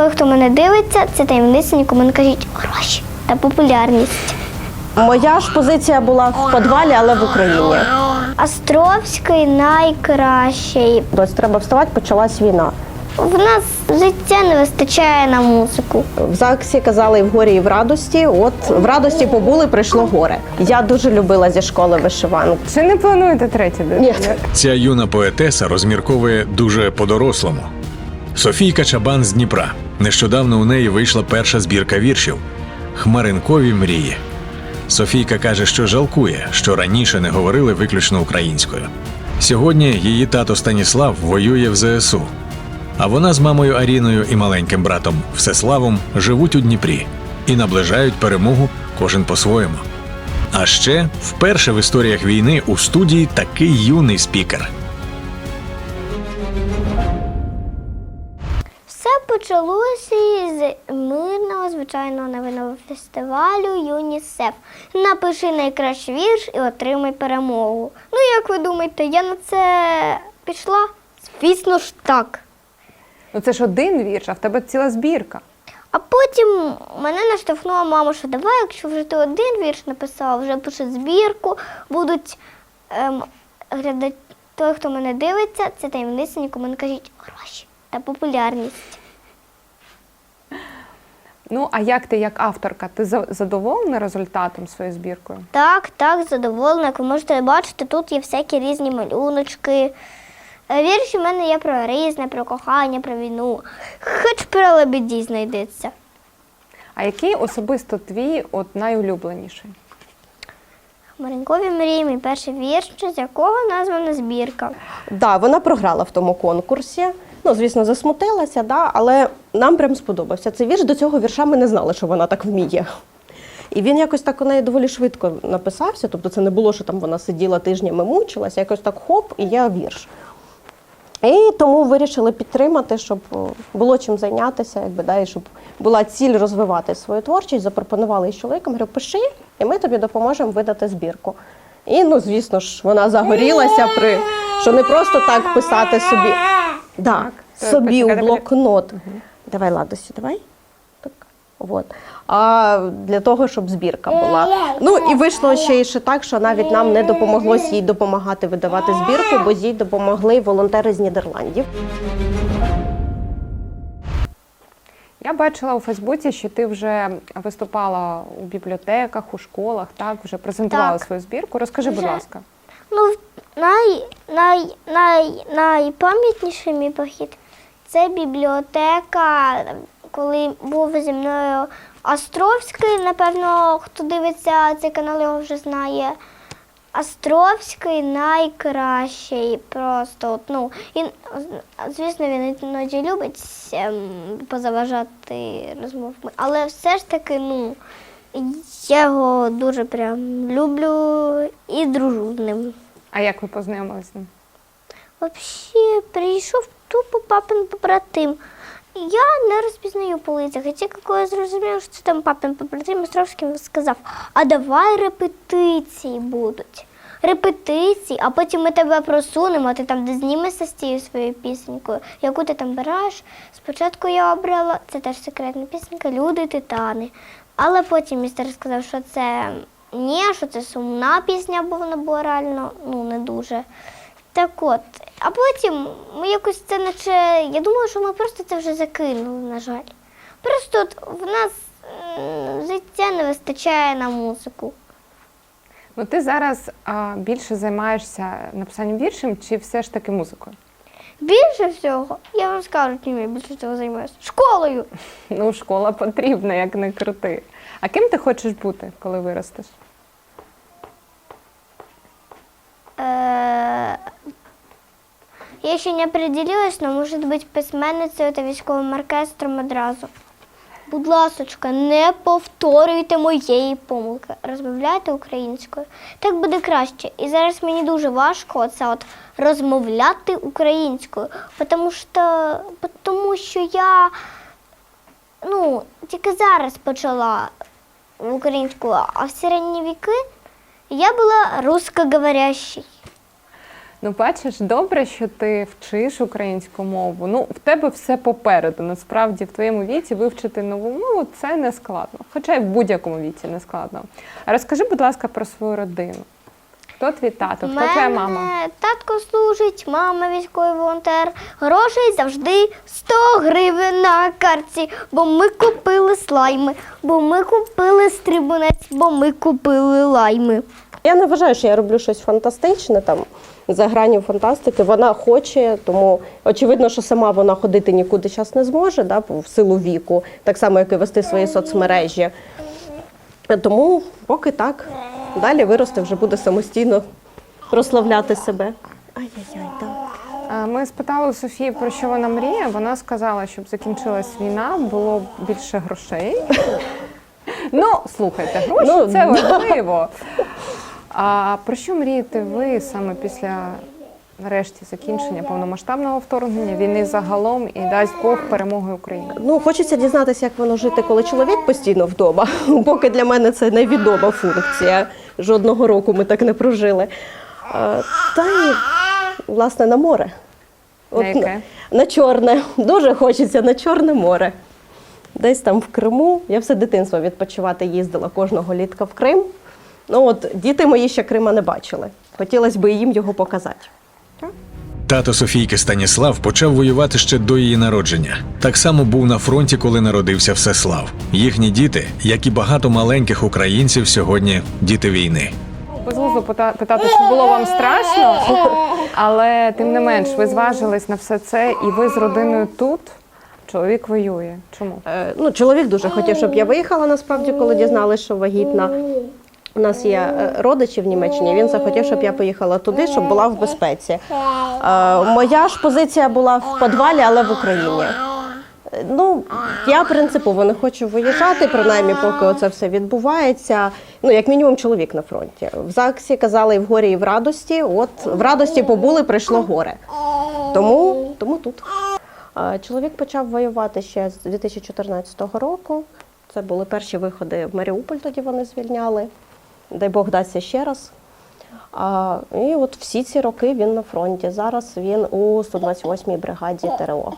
той, хто мене дивиться, це таємниця, нікому не кажіть гроші та популярність. Моя ж позиція була в підвалі, але в Україні. Островський найкращий. Ось треба вставати, почалась війна. В нас життя не вистачає на музику. В ЗАГСі казали і в горі, і в радості. От в радості побули, прийшло горе. Я дуже любила зі школи вишиванку. Чи не плануєте третє Ні. Ця юна поетеса розмірковує дуже по-дорослому. Софійка Чабан з Дніпра. Нещодавно у неї вийшла перша збірка віршів Хмаринкові мрії. Софійка каже, що жалкує, що раніше не говорили виключно українською. Сьогодні її тато Станіслав воює в ЗСУ. А вона з мамою Аріною і маленьким братом Всеславом живуть у Дніпрі і наближають перемогу кожен по-своєму. А ще вперше в історіях війни у студії такий юний спікер. Почалося із мирного звичайного новинного фестивалю ЮНІСЕФ. Напиши найкращий вірш і отримай перемогу. Ну, як ви думаєте, я на це пішла? Звісно ж так. Ну це ж один вірш, а в тебе ціла збірка. А потім мене наштовхнула мама, що давай, якщо вже ти один вірш написав, вже пиши збірку, будуть ем, глядати той, хто мене дивиться, це таємниця, нікому не кажіть гроші та популярність. Ну а як ти, як авторка, ти задоволена результатом своєю збіркою? Так, так, задоволена. Як ви можете бачити, тут є всякі різні малюночки. Е, Вірші в мене є про різне, про кохання, про війну. Хоч про лебеді знайдеться. А який особисто твій от найулюбленіший? Маринкові мрії, мій перший вірш, з якого названа збірка. Да, вона програла в тому конкурсі. Ну, звісно, засмутилася, да, але нам прям сподобався цей вірш. До цього вірша ми не знали, що вона так вміє. І він якось так у неї доволі швидко написався. Тобто це не було, що там вона сиділа тижнями, мучилася, якось так хоп, і є вірш. І тому вирішили підтримати, щоб було чим зайнятися, якби да, і щоб була ціль розвивати свою творчість. Запропонували із чоловіком, говорю, пиши, і ми тобі допоможемо видати збірку. І ну, звісно ж, вона загорілася при що не просто так писати собі. Да, Так, собі у почекайте, блокнот. Давай, Ладосі, давай. Так, от. А для того, щоб збірка була. Ну і вийшло ще й ще так, що навіть нам не допомоглось їй допомагати видавати збірку, бо їй допомогли волонтери з Нідерландів. Я бачила у Фейсбуці, що ти вже виступала у бібліотеках, у школах, так вже презентувала Так. свою збірку. Розкажи, будь ласка. Ну, най, най, най, найпам'ятніший мій похід це бібліотека, коли був зі мною Островський. Напевно, хто дивиться цей канал, його вже знає. Островський найкращий. Просто, ну, він, звісно, він іноді любить ем, позаважати розмовами, але все ж таки, ну, я його дуже прям люблю і дружу з ним. А як ви познайомилися? Взагалі, прийшов тупо папин побратим. Я не розпізнаю по лицях. І тільки коли я зрозумів, що це там папин побратим, Островський сказав, а давай репетиції будуть. Репетиції, а потім ми тебе просунемо, ти там де знімешся з тією своєю пісенькою, яку ти там береш. Спочатку я обрала, це теж секретна пісенька, люди титани. Але потім містер сказав, що це ні, що це сумна пісня, вона була реально ну, не дуже. Так от, а потім ми якось це наче. Я думала, що ми просто це вже закинули, на жаль. Просто от в нас життя не вистачає на музику. Ну ти зараз а, більше займаєшся написанням віршем чи все ж таки музикою? Більше всього, я вам скажу, чим я більше цього займаюся. Школою. Ну, школа потрібна, як не крути. А ким ти хочеш бути, коли виростеш? Е, Я ще не определилась, але може бути письменницею та військовим оркестром одразу. Будь ласочка, не повторюйте моєї помилки. Розмовляйте українською. Так буде краще. І зараз мені дуже важко оце от розмовляти українською, тому що, тому що я ну, тільки зараз почала українською, а в середні віки я була русскоговорящий. Ну, бачиш, добре, що ти вчиш українську мову. Ну, в тебе все попереду. Насправді, в твоєму віці вивчити нову мову це не складно. Хоча й в будь-якому віці не складно. А розкажи, будь ласка, про свою родину. Хто твій тато? Хто твоя мама? Татко служить, мама військовий волонтер. Грошей завжди 100 гривень на карті, бо ми купили слайми, бо ми купили стрибунець, бо ми купили лайми. Я не вважаю, що я роблю щось фантастичне там за гранів фантастики. Вона хоче, тому очевидно, що сама вона ходити нікуди зараз не зможе, да, в силу віку, так само, як і вести свої соцмережі. Тому поки так. Далі виросте, вже буде самостійно прославляти себе. Ай-яй-яй, так. Ми спитали у Софії, про що вона мріє. Вона сказала, щоб закінчилась війна, було б більше грошей. Ну, слухайте, гроші Ну, це важливо. А про що мрієте ви саме після нарешті закінчення повномасштабного вторгнення, війни загалом і дасть Бог перемоги Україні? Ну, хочеться дізнатися, як воно жити, коли чоловік постійно вдома. Поки для мене це невідома функція. Жодного року ми так не прожили. А, Та й, власне, на море. На яке? на чорне. Дуже хочеться на Чорне море. Десь там в Криму. Я все дитинство відпочивати їздила кожного літка в Крим. Ну от діти мої ще Крима не бачили. Хотілося б їм його показати. Тато Софійки Станіслав почав воювати ще до її народження. Так само був на фронті, коли народився Всеслав. Їхні діти, як і багато маленьких українців, сьогодні діти війни. Безглуздо пита- питати, чи було вам страшно, але тим не менш, ви зважились на все це, і ви з родиною тут. Чоловік воює. Чому? Е, Ну, чоловік дуже хотів, щоб я виїхала насправді, коли дізналися, що вагітна. У нас є е, родичі в Німеччині. Він захотів, щоб я поїхала туди, щоб була в безпеці. Моя ж позиція була в підвалі, але в Україні. Ну, я принципово не хочу виїжджати, принаймні, поки оце все відбувається. Ну, як мінімум, чоловік на фронті. В ЗАГСі казали і в горі, і в радості. От в радості побули, прийшло горе. Тому, тому тут. Чоловік почав воювати ще з 2014 року. Це були перші виходи в Маріуполь, тоді вони звільняли. Дай Бог дасться ще раз. А, і от всі ці роки він на фронті. Зараз він у 128-й бригаді ТРО.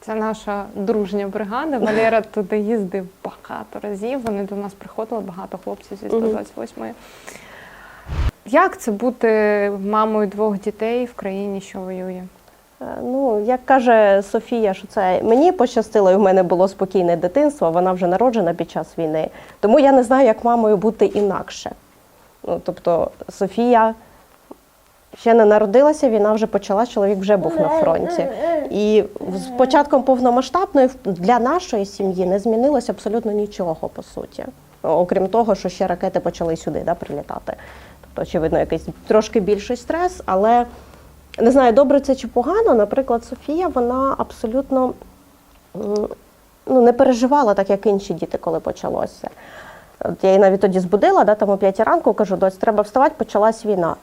Це наша дружня бригада. Валера туди їздив багато разів. Вони до нас приходили, багато хлопців зі 128-ї. Як це бути мамою двох дітей в країні, що воює? Е, Ну, як каже Софія, що це мені пощастило, і в мене було спокійне дитинство, вона вже народжена під час війни. Тому я не знаю, як мамою бути інакше. Ну, тобто, Софія ще не народилася, війна вже почалась, чоловік вже був на фронті. І з початком повномасштабної для нашої сім'ї не змінилося абсолютно нічого, по суті. Окрім того, що ще ракети почали сюди да, прилітати. Тобто, очевидно, якийсь трошки більший стрес, але не знаю, добре це чи погано. Наприклад, Софія, вона абсолютно ну, не переживала так, як інші діти, коли почалося. От я її навіть тоді збудила, да, там о 5 ранку кажу, доць, треба вставати, почалась війна.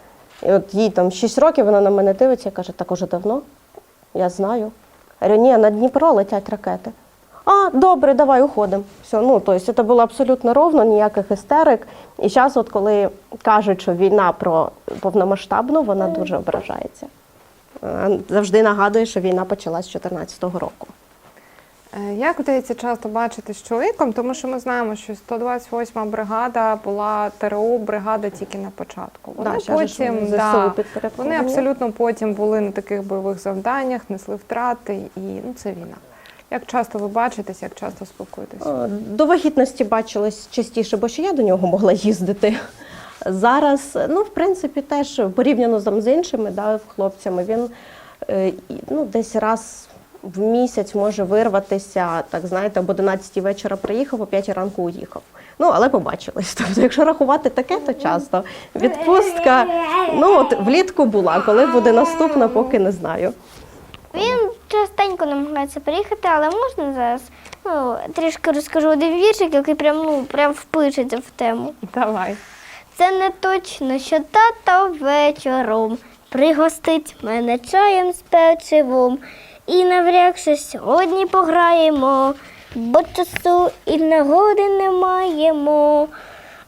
І от їй там 6 років вона на мене дивиться і каже, так уже давно? Я знаю. Я говорю, ні, на Дніпро летять ракети. А, добре, давай уходимо. Все, ну, тобто це було абсолютно ровно, ніяких істерик. І зараз, от коли кажуть, що війна про повномасштабну, вона дуже ображається. Е, Завжди нагадує, що війна почалась з 2014 року. Е, Як вдається часто бачити з чоловіком, тому що ми знаємо, що 128-ма бригада була ТРО бригада тільки на початку. Вони Да, потім да, вони абсолютно потім були на таких бойових завданнях, несли втрати, і ну це війна. Як часто ви бачитесь, як часто спілкуєтесь? Е, До вагітності бачились частіше, бо ще я до нього могла їздити. Зараз, ну, в принципі, теж порівняно там з іншими да, хлопцями, він е, ну, десь раз в місяць може вирватися, так знаєте, об 11 вечора приїхав, о 5 ранку уїхав. Ну, але побачились. Тобто, якщо рахувати таке, то часто. Відпустка, ну от влітку була, коли буде наступна, поки не знаю. Він частенько намагається приїхати, але можна зараз ну, трішки розкажу один віршик, який прям, ну, прям впишеться в тему. Давай. Це не точно, що тато вечором пригостить мене чаєм з печивом. І навряд що сьогодні пограємо, бо часу і нагоди не маємо.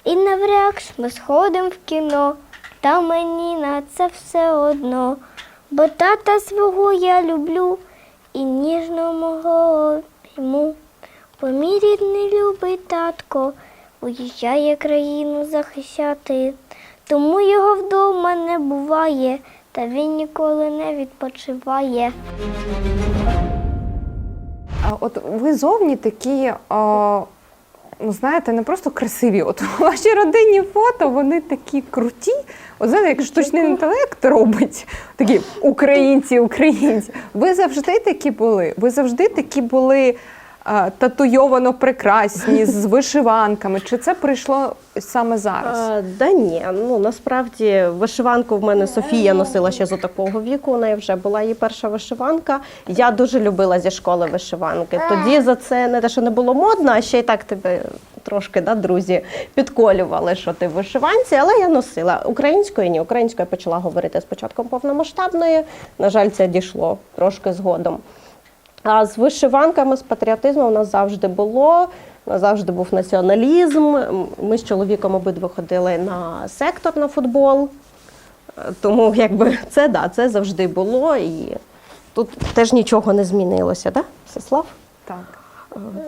І навряд ж ми сходимо в кіно, та мені на це все одно. Бо тата свого я люблю і ніжно мого обійму. Бо мій рідний любий татко уїжджає країну захищати, тому його вдома не буває, та він ніколи не відпочиває. А от ви зовні такі, а, ну знаєте, не просто красиві. От ваші родинні фото, вони такі круті. От знаєте, як штучний інтелект робить, такі українці, українці. Ви завжди такі були. Ви завжди такі були татуйовано прекрасні, з вишиванками. Чи це прийшло саме зараз? А, да ні, ну насправді вишиванку в мене Софія носила ще з такого віку. У неї вже була її перша вишиванка. Я дуже любила зі школи вишиванки. Тоді за це не те, що не було модно, а ще й так тебе трошки да, друзі підколювали, що ти в вишиванці, але я носила українською. Ні, українською я почала говорити з початком повномасштабної. На жаль, це дійшло трошки згодом. А з вишиванками, з патріотизмом у нас завжди було. Завжди був націоналізм. Ми з чоловіком обидва ходили на сектор на футбол. Тому якби це да, це завжди було. І тут теж нічого не змінилося? Да? Всеслав? Так.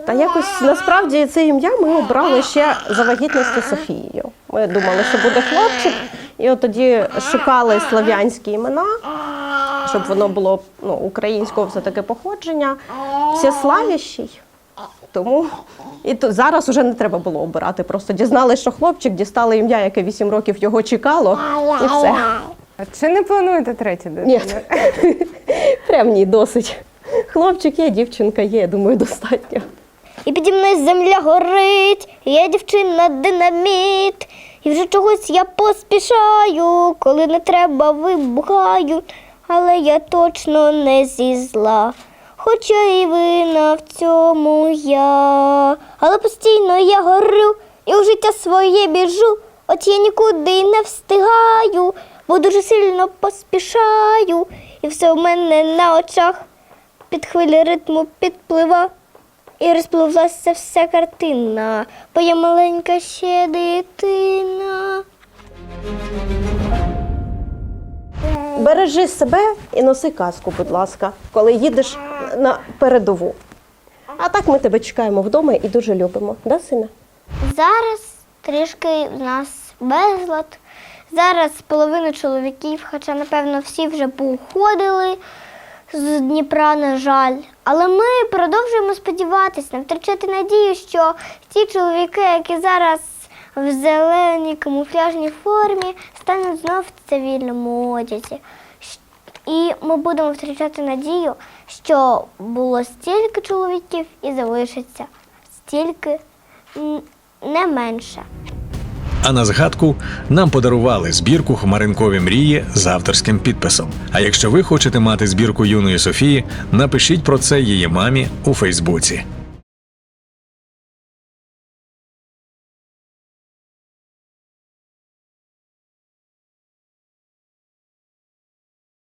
Та якось насправді це ім'я ми обрали ще за вагітністю Софією. Ми думали, що буде хлопчик, і от тоді шукали слав'янські імена, щоб воно було ну, українського все-таки походження. Всеславящий. Тому і то зараз уже не треба було обирати. Просто дізналися, що хлопчик, дістали ім'я, яке 8 років його чекало, і все. А чи не плануєте третє дитину? Ні, прям ні, досить. Хлопчик є, дівчинка є, думаю, достатньо. І піді мною земля горить, я дівчина динаміт. І вже чогось я поспішаю, коли не треба вибухаю, але я точно не зі зла. Хоча і вина в цьому я. Але постійно я горю і у життя своє біжу. От я нікуди не встигаю, бо дуже сильно поспішаю, і все в мене на очах під хвилі ритму підплива. І розпливлася вся картина, бо я маленька ще дитина. Бережи себе і носи каску, будь ласка, коли їдеш на передову. А так ми тебе чекаємо вдома і дуже любимо, да, сина? Зараз трішки в нас безлад. Зараз половина чоловіків, хоча, напевно, всі вже поуходили з Дніпра, на жаль. Але ми продовжуємо сподіватися, не втрачати надію, що ті чоловіки, які зараз в зеленій камуфляжній формі, стануть знов в цивільному одязі. І ми будемо втрачати надію, що було стільки чоловіків і залишиться стільки не менше. А на згадку нам подарували збірку Хмаринкові мрії з авторським підписом. А якщо ви хочете мати збірку юної Софії, напишіть про це її мамі у Фейсбуці.